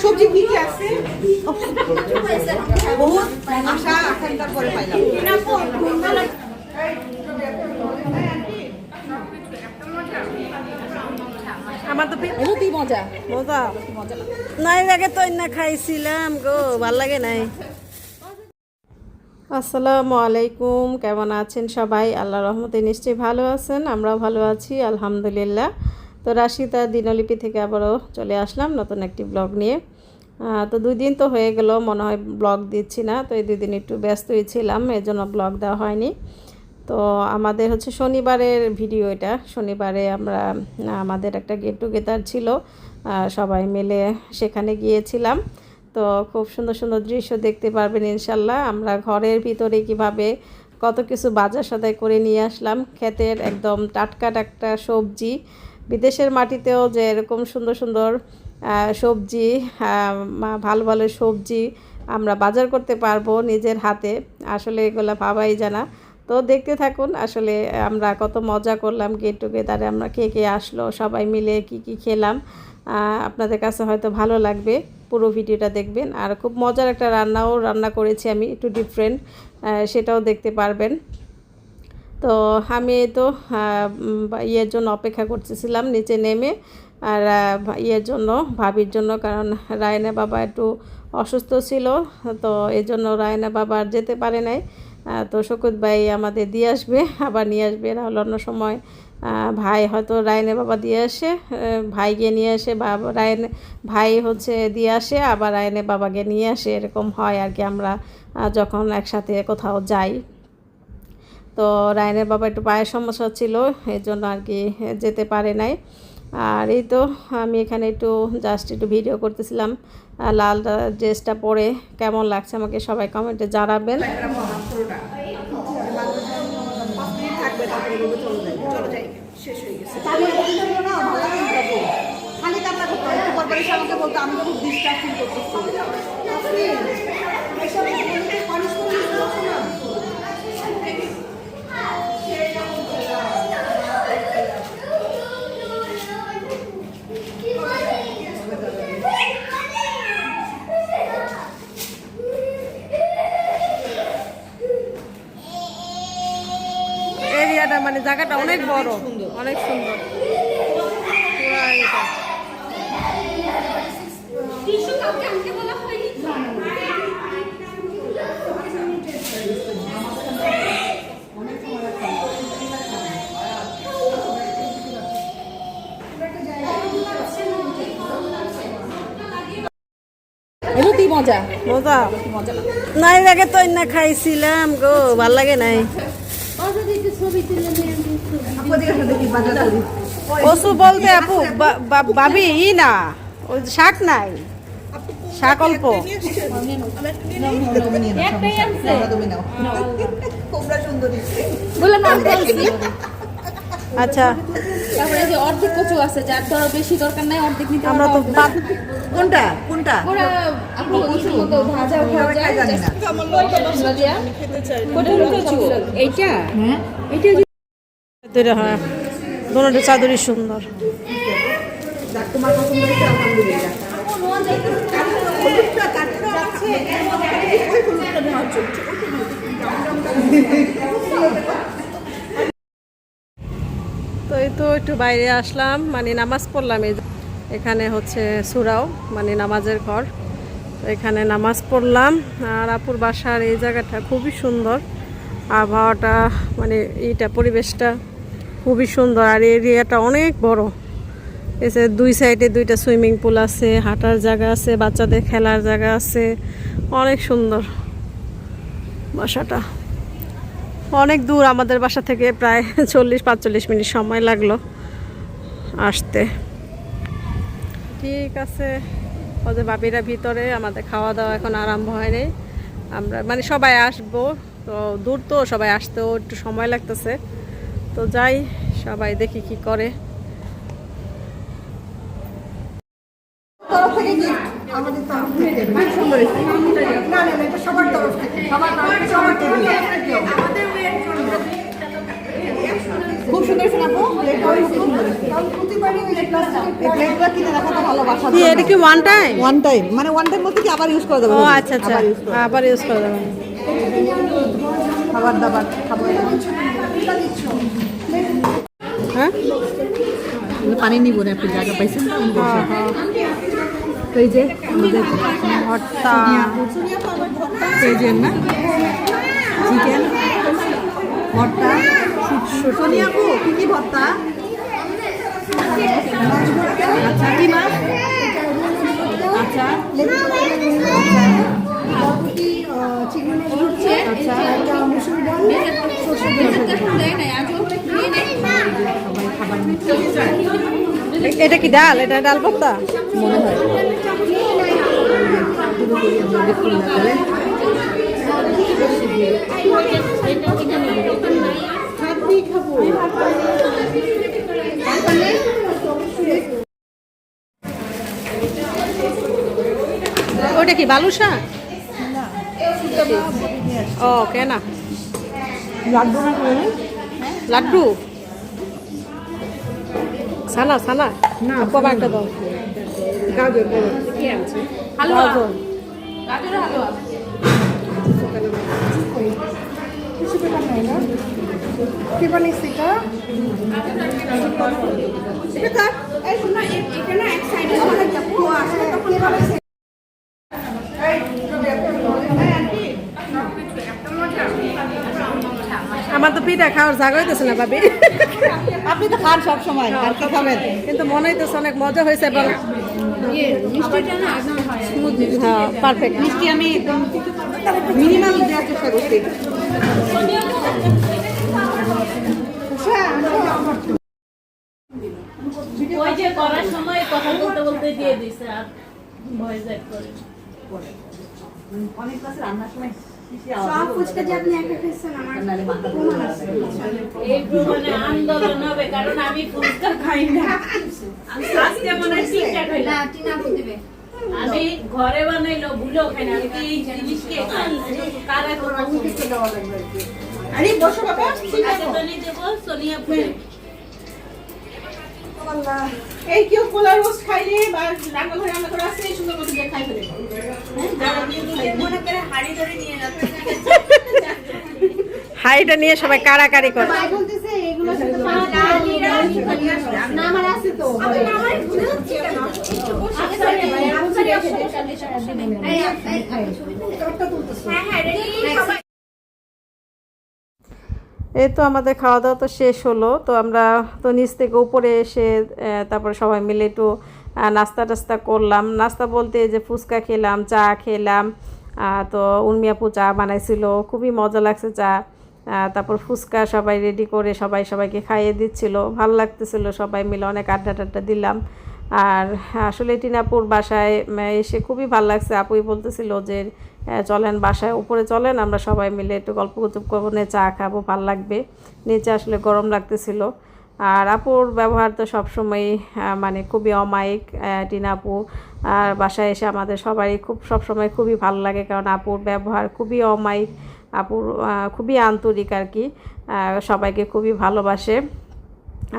সবজি কি কি আছে? বহুত আশা আকাঙ্ক্ষার পরে পাইলাম। আমার তো মজা। মজা। নাই আগে তো না খাইছিলাম গো ভালো লাগে নাই। আসসালামু আলাইকুম, কেমন আছেন সবাই? আল্লাহ রহমতে নিশ্চয়ই ভালো আছেন, আমরাও ভালো আছি, আলহামদুলিল্লাহ। তো রাশিদা দিনলিপি থেকে আবারও চলে আসলাম নতুন একটি ব্লগ নিয়ে। তো দুই দিন তো হয়ে গেল, মনে হয় ব্লগ দিচ্ছি না, তো এই দুই দিন একটু ব্যস্তই ছিলাম এই জন্য ব্লগ দেওয়া হয়নি। তো আমাদের হচ্ছে শনিবারের ভিডিও এটা, শনিবারে আমরা, আমাদের একটা গেট টুগেদার ছিল সবাই মিলে সেখানে গিয়েছিলাম। তো খুব সুন্দর সুন্দর দৃশ্য দেখতে পারবেন ইনশাল্লাহ। আমরা ঘরের ভিতরে কীভাবে কত কিছু বাজার সদাই করে নিয়ে আসলাম। ক্ষেতের একদম টাটকা টাটকা সবজি, বিদেশের মাটিতেও যে এরকম সুন্দর সুন্দর সবজি ভালো ভালো সবজি আমরা বাজার করতে পারব নিজের হাতে। আসলে এগুলো ভাবাই জানা তো দেখতে থাকুন, আসলে আমরা কত মজা করলাম গেট টুগেদারে আমরা কে কে আসলো, সবাই মিলে কি কি খেলাম আপনাদের কাছে হয়তো ভালো লাগবে। পুরো ভিডিওটা দেখবেন। আর খুব মজার একটা রান্নাও রান্না করেছি আমি, একটু ডিফারেন্ট সেটাও দেখতে পারবেন। তো আমি তো ইয়ের জন্য অপেক্ষা করতেছিলাম, নিচে নেমে। আর ইয়ের জন্য, ভাবির জন্য, কারণ রায়না বাবা একটু অসুস্থ ছিল, তো এই জন্য রায়না বাবা আর যেতে পারে নাই। তো শকুত ভাই আমাদের দিয়ে আসবে, আবার নিয়ে আসবে নাহলে অন্য সময় ভাই হয়তো রায়নে বাবা দিয়ে আসে ভাই গিয়ে নিয়ে আসে, বা রায়নে ভাই হচ্ছে দিয়ে আসে, আবার রায়নে বাবাকে নিয়ে আসে, এরকম হয় আর কি আমরা যখন একসাথে কোথাও যাই। তো রায়নের বাবা একটু পায়ের সমস্যা ছিল এই জন্য আর কি যেতে পারে নাই। আর এই তো আমি এখানে একটু জাস্ট একটু ভিডিও করতেছিলাম লাল ড্রেসটা পরে কেমন লাগছে আমাকে সবাই কমেন্টে জানাবেন থাকবে তারপরে বলব চলো যাই চলো যাই শেষ হয়ে গেছে খালি কান্না করতো পরে আমাকে বলতো আমি খুব ডিস্টার্ব ফিল করতেছি মানে জায়গাটা অনেক বড়। অনেক সুন্দর। এমনি মজা। মজা? মজা নাই আগে তো না খাইছিলাম গো ভালো লাগে নাই। কচু বলতে আপু বা- বা- ভাবি ই না ওই শাক নাই। শাক অল্প। বললাম। আচ্ছা। তারপরে যে অর্ধেক কচু আছে যার ধরো বেশি দরকার নাই অর্ধেক নিতে আমরা তো কোনটা? কোনটা? ওরা আপনি মতো জানি না। কোটা হলো কচু। এইটা? হ্যাঁ। এইটা হ্যাঁ। দুটো চাদরই সুন্দর। তোমার পছন্দ হয়েছে, আলহামদুলিল্লাহ। হলুদটা কাটতে আছে, ওই হলুদটা নেওয়া হচ্ছে। তো একটু বাইরে আসলাম মানে নামাজ পড়লাম এই এখানে হচ্ছে সুরাও মানে নামাজের ঘর। এখানে নামাজ পড়লাম, আর আপুর বাসার এই জায়গাটা খুবই সুন্দর। আবহাওয়াটা মানে এইটা, পরিবেশটা খুবই সুন্দর। আর এরিয়াটা অনেক বড়। এসে দুই সাইডে দুইটা সুইমিং পুল আছে, হাঁটার জায়গা আছে, বাচ্চাদের খেলার জায়গা আছে। অনেক সুন্দর বাসাটা। অনেক দূর আমাদের বাসা থেকে প্রায় চল্লিশ পাঁচচল্লিশ মিনিট সময় লাগল আসতে। ঠিক আছে। ওদের বাপিরা ভিতরে আমাদের খাওয়া দাওয়া এখন আরম্ভ হয়নি। আমরা মানে সবাই আসব। তো দূর তো সবাই আসতেও একটু সময় লাগতেছে। তো যাই সবাই দেখি কি করে। আমাদের তরফ থেকে। খুব সুন্দর হয়েছে। না, না, না, এটা সবার তরফ থেকে। সবার তরফ থেকে, সবার থেকে। খুব সুন্দর হয়েছে না আপু? প্লেটটাও খুব সুন্দর হয়েছে। এই প্লেটগুলো কিনে রাখা তো ভালো বাসার কি এটা কি ওয়ান টাইম ওয়ান টাইম মানে ওয়ান টাইম বলতে কি আবার ইউজ করে দেবো ও আচ্ছা আচ্ছা। আবার ইউজ করে খাবার দাবার হ্যাঁ? পানি নিব না আপনি জায়গা পাইছেন। হ্যাঁ তো এই যে আমাদের ভর্তা। পেঁয়াজের না চিকেন ভর্তা। কি ভর্তা আচ্ছা কি মাছ আচ্ছা আচ্ছা এ- এটা কি ডাল? এটা ডাল ভর্তা? মনে হয় ওটা কি বালুশা ও কেনা। না লাড্ডু? ছানা ছানা না, কবা একটা দাও। গাজর হালুয়া? হালুয়া। কি বানিয়েছি এটা? এটা কাট এই শোনো এখানে এক সাইডে আমাদের যাব আসলে তখন বানাইছে আমার তো পিঠা খাওয়ার জায়গা হইতেছে না ভাবি। আপনি তো খান সব সময় আর কি খাবেন? কিন্তু মনে হইতেছে অনেক মজা হয়েছে এবং মিষ্টিটা না হ্যাঁ। পারফেক্ট মিষ্টি আমি মিনিমাম দেওয়ার চেষ্টা করছি। ওই যে করার সময় কথা বলতে বলতে দিয়ে দিছে আর ভয়েস অ্যাড করে। অনেক ক্লাসে রান্নার সময় সব ফুচকা যে আপনি একা খেয়েছেন আমার প্রমাণ আছে। এই প্রমাণে আন্দোলন হবে কারণ আমি ফুচকা খাই না। আজকে মনে হয় ঠিকঠাক না হইলাম টিনা আপু দিবে। আমি ঘরে বানাইলো ভুলেও খাই না। আমি এই জিনিসকে কারা করব আরে বসো বাবা আজকে তো সোনিয়া ফুলে এই কেউ কোলা রোজ খাইলে বা রান্নাঘরে রান্না করে আসছে সুন্দর মতো দিয়ে খাই ফেলে। হ্যাঁ। মনে করে হাড়ি ধরে নিয়ে হাইটা নিয়ে সবাই কারাকারি করে। বলতেছে এগুলো না আমার আছে তো। আমার ভুলে হচ্ছে কেন আগে সরে ভাই আমি সরে আসো এই এই তোরটা তুলতেছ হ্যাঁ হ্যাঁ এই তো আমাদের খাওয়া দাওয়া তো শেষ হলো। তো আমরা তো নিচ থেকে উপরে এসে তারপরে সবাই মিলে একটু নাস্তা টাস্তা করলাম। নাস্তা বলতে যে ফুচকা খেলাম, চা খেলাম তো উর্মিয়াপু চা বানাইছিল, খুবই মজা লাগছে চা। তারপর ফুচকা সবাই রেডি করে সবাই সবাইকে খাইয়ে দিচ্ছিল। ভালো লাগতেছিল, সবাই মিলে অনেক আড্ডা টাড্ডা দিলাম। আর আসলে টিনাপুর বাসায় এসে খুবই ভালো লাগছে। আপুই বলতেছিল যে চলেন বাসায়, উপরে চলেন, আমরা সবাই মিলে একটু গল্প গুজব করব নে চা খাব, ভালো লাগবে। নিচে আসলে গরম লাগতেছিল। আর আপুর ব্যবহার তো সবসময়ই মানে খুবই অমায়িক টিনা আপু। আর বাসায় এসে আমাদের সবারই খুব, সবসময় খুবই ভালো লাগে, কারণ আপুর ব্যবহার খুবই অমায়িক, আপুর খুবই আন্তরিক আর কি। সবাইকে খুবই ভালোবাসে।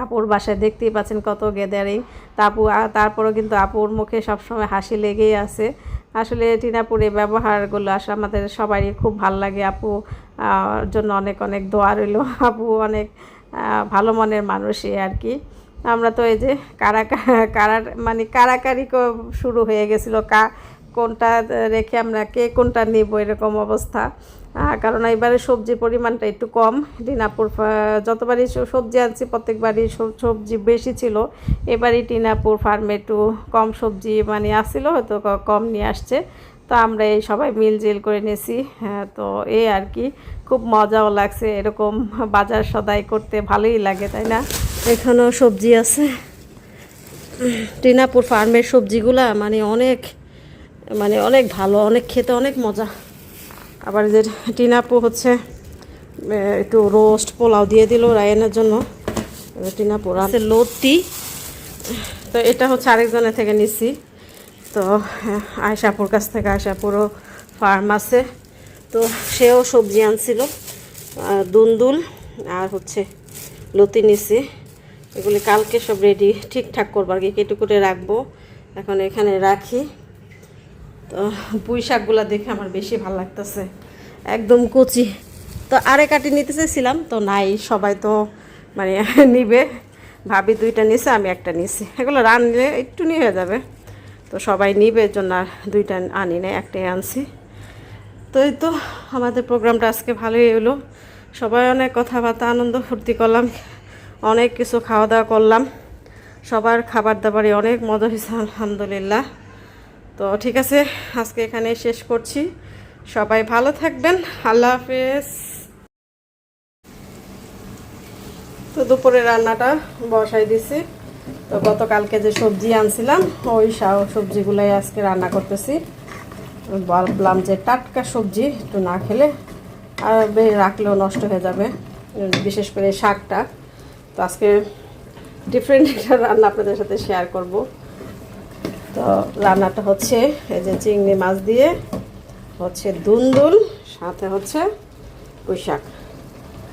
আপুর বাসায় দেখতেই পাচ্ছেন কত গ্যাদারিং তা আপু আ- তারপরেও কিন্তু আপুর মুখে সবসময় হাসি লেগেই আছে। আসলে টিনাপুর এই ব্যবহারগুলো আসলে আমাদের সবারই খুব ভালো লাগে আপু জন্য অনেক অনেক দোয়া রইল। আপু অনেক ভালো মনের মানুষই আর কি। আমরা তো এই যে কারা কারা মানে কারাকারি শুরু হয়ে গেছিল। কা, কোনটা রেখে আমরা কে, কোনটা নিব এরকম অবস্থা। কারণ এবারে সবজির পরিমাণটা একটু কম। টিনাপুর যতবারই সবজি আনছি, প্রত্যেকবারই সবজি বেশি ছিল। এবারই টিনাপুর ফার্মে একটু কম সবজি মানে আসছিল, হয়তো কম নিয়ে আসছে। তো আমরা এই সবাই মিলজিল করে নিয়েছি। হ্যাঁ তো এই আর কি, খুব মজাও লাগছে। এরকম বাজার সদাই করতে ভালোই লাগে, তাই না? এখানেও সবজি আছে। টিনাপুর ফার্মের সবজিগুলা মানে অনেক মানে অনেক ভালো, অনেক খেতে অনেক মজা। আবার যে টিনাপু হচ্ছে একটু রোস্ট পোলাও দিয়ে দিল রায়নের জন্য। টিনাপু আছে লতি। তো এটা হচ্ছে আরেকজনের থেকে নিছি। তো হ্যাঁ, আয়সাপুর কাছ থেকে আয়সাপুরও ফার্ম আছে। তো সেও সবজি আনছিল দুন্দুল আর হচ্ছে লতি নিছি। এগুলি কালকে সব রেডি ঠিকঠাক করব আর কি কেটে করে রাখব। এখন এখানে রাখি। তো পুঁই শাকগুলো দেখে আমার বেশি ভালো লাগতেছে। একদম কচি। তো আরে কাটি নিতে চাইছিলাম, তো নাই, সবাই তো মানে নিবে। ভাবি দুইটা নিছে, আমি একটা নিছি। এগুলো রানলে একটু নিয়ে হয়ে যাবে। তো সবাই নিবে জন্য আর দুইটা আনি নাই, একটাই আনছি। তো এই তো আমাদের প্রোগ্রামটা আজকে ভালোই এলো সবাই অনেক কথাবার্তা, আনন্দ ফুর্তি করলাম, অনেক কিছু খাওয়া দাওয়া করলাম। সবার খাবার দাবারে অনেক মজা হয়েছে, আলহামদুলিল্লাহ। তো ঠিক আছে, আজকে এখানে শেষ করছি। সবাই ভালো থাকবেন, আল্লাহ হাফেজ। তো দুপুরে রান্নাটা বসাই দিছি। তো গতকালকে যে সবজি আনছিলাম, ওই সবজিগুলাই আজকে রান্না করতেছি। ভাবলাম যে টাটকা সবজি একটু না খেলে আর রাখলেও নষ্ট হয়ে যাবে, বিশেষ করে শাকটা। তো আজকে ডিফারেন্ট একটা রান্না আপনাদের সাথে শেয়ার করব। তো রান্নাটা হচ্ছে এই যে চিংড়ি মাছ দিয়ে হচ্ছে দুন্দুল, সাথে হচ্ছে পুঁই শাক।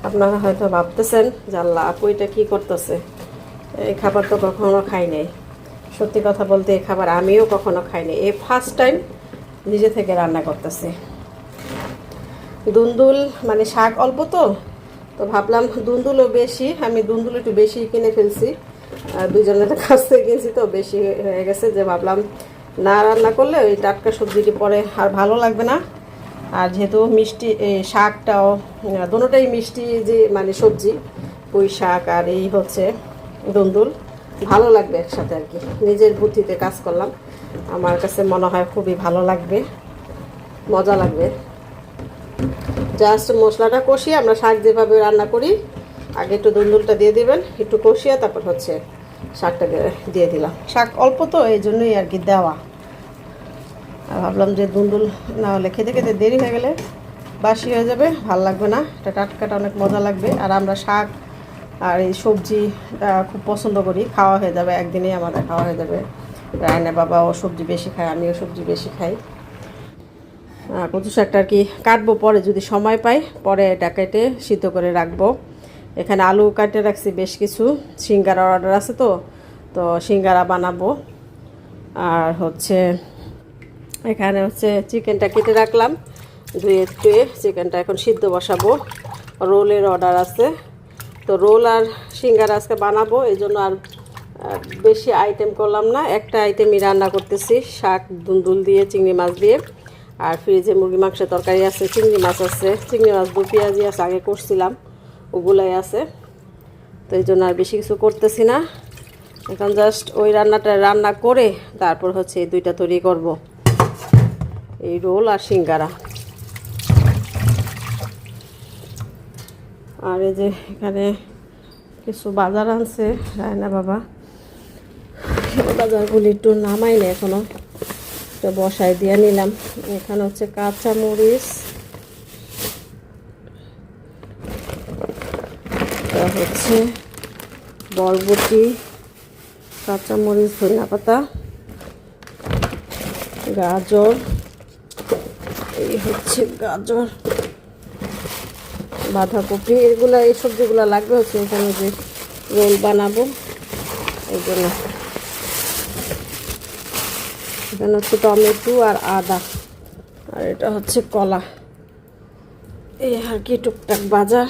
আপনারা হয়তো ভাবতেছেন, যে আল্লাহ, আপু এটা কী করতেছে? এই খাবার তো কখনো খাই নাই। সত্যি কথা বলতে এই খাবার আমিও কখনো খাই নাই। এই ফার্স্ট টাইম নিজে থেকে রান্না করতেছি। দুন্দুল মানে শাক অল্প তো তো ভাবলাম দুন্দুলও বেশি, আমি দুন্দুল একটু বেশি কিনে ফেলছি। দুজনের কাছ কিনছি তো বেশি হয়ে গেছে, যে ভাবলাম না রান্না করলে ওই টাটকা সবজিটি পরে আর ভালো লাগবে না। আর যেহেতু মিষ্টি শাকটাও দুটোটাই মিষ্টি যে মানে সবজি, পুঁই শাক আর এই হচ্ছে দুন্দুল, ভালো লাগবে একসাথে আর কি। নিজের বুদ্ধিতে কাজ করলাম। আমার কাছে মনে হয় খুবই ভালো লাগবে, মজা লাগবে। জাস্ট মশলাটা কষিয়ে আমরা শাক যেভাবে রান্না করি আগে একটু দুন্দুলটা দিয়ে দিবেন, একটু কষিয়ে তারপর হচ্ছে শাকটা দিয়ে- দিলাম। শাক অল্প তো, এই জন্যই আর কি দেওয়া। আর ভাবলাম যে দুন্দুল না হলে খেতে খেতে দেরি হয়ে গেলে বাসি হয়ে যাবে, ভালো লাগবে না। এটা টাটকাটা অনেক মজা লাগবে। আর আমরা শাক আর এই সবজি খুব পছন্দ করি, খাওয়া হয়ে যাবে, একদিনেই আমাদের খাওয়া হয়ে যাবে। রায়না বাবাও সবজি বেশি খায়, আমিও সবজি বেশি খাই। কচু শাকটা আর কি কাটবো পরে, যদি সময় পাই, পরে এটা কেটে সিদ্ধ করে রাখব। এখানে আলু কাটে রাখছি, বেশ কিছু। সিঙ্গারা অর্ডার আছে তো তো সিঙ্গারা বানাবো। আর হচ্ছে, এখানে হচ্ছে চিকেনটা কেটে রাখলাম। ধুয়ে ধুয়ে চিকেনটা এখন সিদ্ধ বসাবো। রোলের অর্ডার আছে। তো রোল আর সিঙ্গারা আজকে বানাবো এই জন্য আর বেশি আইটেম করলাম না। একটা আইটেমই রান্না করতেছি, শাক, দুন্দুল দিয়ে, চিংড়ি মাছ দিয়ে। আর ফ্রিজে মুরগি মাংসের তরকারি আছে, চিংড়ি মাছ আছে। চিংড়ি মাছ দু পেঁয়াজি আছে, আগে করছিলাম। ওগুলাই আছে। তো এই জন্য আর বেশি কিছু করতেছি না। এখন জাস্ট ওই রান্নাটা রান্না করে তারপর হচ্ছে এই দুইটা তৈরি করব। এই রোল আর সিঙ্গারা। আর এই যে এখানে কিছু বাজার আনছে রায়না বাবা। বাজারগুলি একটু নামাই না এখনও। তো বসায় দিয়ে নিলাম। এখানে হচ্ছে কাঁচা মরিচ এটা হচ্ছে বরবটি, কাঁচামরিচ ধনিয়া পাতা গাজর, এই হচ্ছে গাজর, বাঁধাকপি, এগুলা, এই সবজিগুলো লাগবে হচ্ছে এখানে যে রোল বানাবো, এই জন্য। এখানে হচ্ছে টমেটো আর আদা, আর এটা হচ্ছে কলা। এই আর কি টুকটাক বাজার।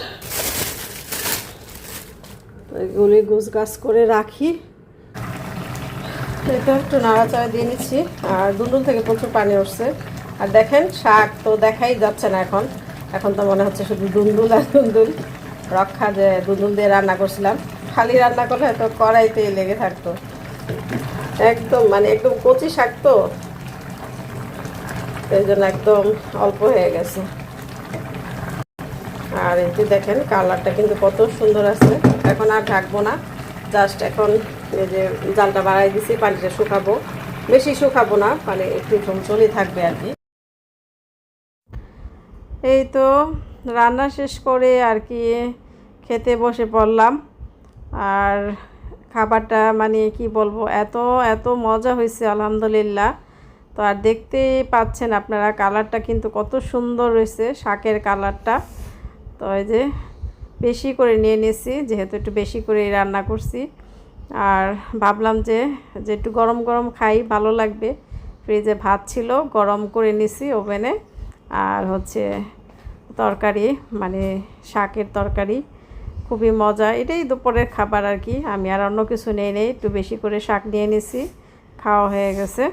তো এগুলি গুছ গাছ করে রাখি। এটা একটু নাড়াচাড়া দিয়ে নিচ্ছি। আর দুন্দুল থেকে প্রচুর পানি উঠছে। আর দেখেন, শাক তো দেখাই যাচ্ছে না এখন। এখন তো মনে হচ্ছে শুধু দুন্দুল আর দুন্দুল রক্ষা যে দুন্দুল দিয়ে রান্না করছিলাম। খালি রান্না করলে তো কড়াইতে লেগে থাকতো। একদম মানে একদম কচি শাক তো। এই জন্য একদম অল্প হয়ে গেছে। আর যে দেখেন, কালারটা কিন্তু কত সুন্দর আছে। এখন আর ঢাকবো না। জাস্ট এখন এই যে জালটা বাড়াই দিছি, পানিটা শুকাবো। বেশি শুকাবো না মানে একটু চলে থাকবে আর কি। এই তো রান্না শেষ করে আর কি খেতে বসে পড়লাম। আর খাবারটা মানে কি বলব, এত এত মজা হয়েছে, আলহামদুলিল্লাহ। তো আর দেখতেই পাচ্ছেন আপনারা, কালারটা কিন্তু কত সুন্দর রয়েছে শাকের কালারটা। তো এই যে বেশি করে নিয়ে নিয়েছি যেহেতু একটু বেশি করে রান্না করছি। আর ভাবলাম যে যে একটু গরম গরম খাই, ভালো লাগবে। ফ্রিজে ভাত ছিল, গরম করে নিছি ওভেনে। আর হচ্ছে তরকারি মানে শাকের তরকারি, খুবই মজা। এটাই দুপুরের খাবার আর কি। আমি আর অন্য কিছু নিয়ে নেই, একটু বেশি করে শাক নিয়ে নিছি, খাওয়া হয়ে গেছে।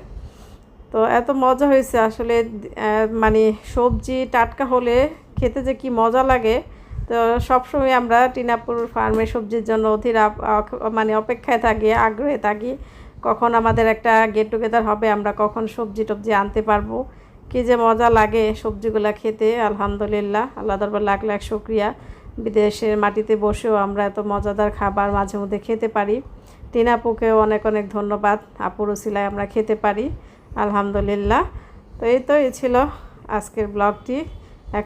তো এত মজা হয়েছে আসলে মানে সবজি টাটকা হলে খেতে যে কি মজা লাগে তো সবসময় আমরা টিনাপুর ফার্মে সবজির জন্য অধীর মানে অপেক্ষায় থাকি, আগ্রহে থাকি, কখন আমাদের একটা গেট টুগেদার হবে, আমরা কখন সবজি টবজি আনতে পারব, কি যে মজা লাগে সবজিগুলো খেতে, আলহামদুলিল্লাহ, আল্লাহ দরবার লাখ লাখ শুক্রিয়া। বিদেশের মাটিতে বসেও আমরা এত মজাদার খাবার মাঝে মধ্যে খেতে পারি। টিনাপুকেও অনেক অনেক ধন্যবাদ আপুর উসিলায় আমরা খেতে পারি, আলহামদুলিল্লাহ। তো এই তো, এই ছিল আজকের ব্লগটি।